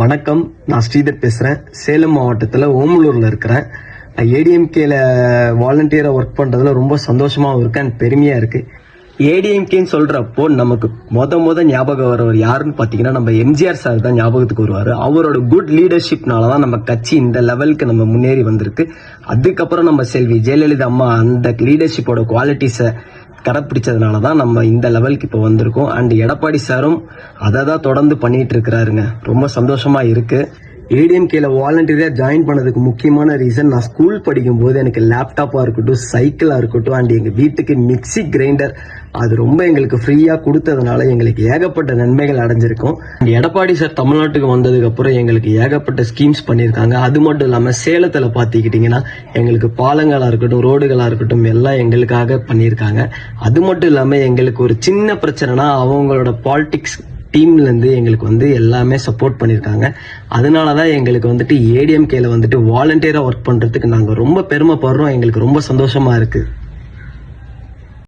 வணக்கம். நான் ஸ்ரீதர் பேசுகிறேன் சேலம் மாவட்டத்தில் ஓமலூரில் இருக்கிறேன். நான் ஏடிஎம்கேல வாலண்டியராக ஒர்க் பண்ணுறதுல ரொம்ப சந்தோஷமாகவும் இருக்கேன். அண்ட் பெருமையாக இருக்குது ஏடிஎம்கேன்னு சொல்கிறப்போ நமக்கு மொத மொத ஞாபகம் வரவர் யாருன்னு பார்த்தீங்கன்னா நம்ம எம்ஜிஆர் சார் தான் ஞாபகத்துக்கு வருவார். அவரோட குட் லீடர்ஷிப்னால தான் நம்ம கட்சி இந்த லெவலுக்கு நம்ம முன்னேறி வந்திருக்கு. அதுக்கப்புறம் நம்ம செல்வி ஜெயலலிதா அம்மா அந்த லீடர்ஷிப்போட குவாலிட்டிஸை கடைப்பிடிச்சதுனால தான் நம்ம இந்த லெவலுக்கு இப்போ வந்திருக்கோம். அண்ட் எடப்பாடி சாரும் அதை தான் தொடர்ந்து பண்ணிட்டு இருக்கிறாருங்க. ரொம்ப சந்தோஷமா இருக்கு. ஏடிஎம்கேல வாலண்டியராக ஜாயின் பண்ணதுக்கு முக்கியமான ரீசன் நான் ஸ்கூல் படிக்கும்போது எனக்கு லேப்டாப்பாக இருக்கட்டும் சைக்கிளாக இருக்கட்டும் அண்ட் எங்கள் வீட்டுக்கு மிக்ஸி கிரைண்டர் அது ரொம்ப எங்களுக்கு ஃப்ரீயாக கொடுத்ததுனால எங்களுக்கு ஏகப்பட்ட நன்மைகள் அடைஞ்சிருக்கும். எடப்பாடி சார் தமிழ்நாட்டுக்கு வந்ததுக்கப்புறம் எங்களுக்கு ஏகப்பட்ட ஸ்கீம்ஸ் பண்ணியிருக்காங்க. அது மட்டும் இல்லாமல் சேலத்தில் பார்த்துக்கிட்டிங்கன்னா எங்களுக்கு பாலங்களாக இருக்கட்டும் ரோடுகளாக இருக்கட்டும் எல்லாம் எங்களுக்காக பண்ணியிருக்காங்க. அது மட்டும் இல்லாமல் எங்களுக்கு ஒரு சின்ன பிரச்சனைனா அவங்களோட பாலிடிக்ஸ் டீம்லேருந்து எங்களுக்கு வந்து எல்லாமே சப்போர்ட் பண்ணியிருக்காங்க அதனால தான் எங்களுக்கு வந்துட்டு ஏடிஎம்கேல வந்துட்டு வாலண்டியராக ஒர்க் பண்ணுறதுக்கு நாங்கள் ரொம்ப பெருமைப்படுறோம். எங்களுக்கு ரொம்ப சந்தோஷமாக இருக்குது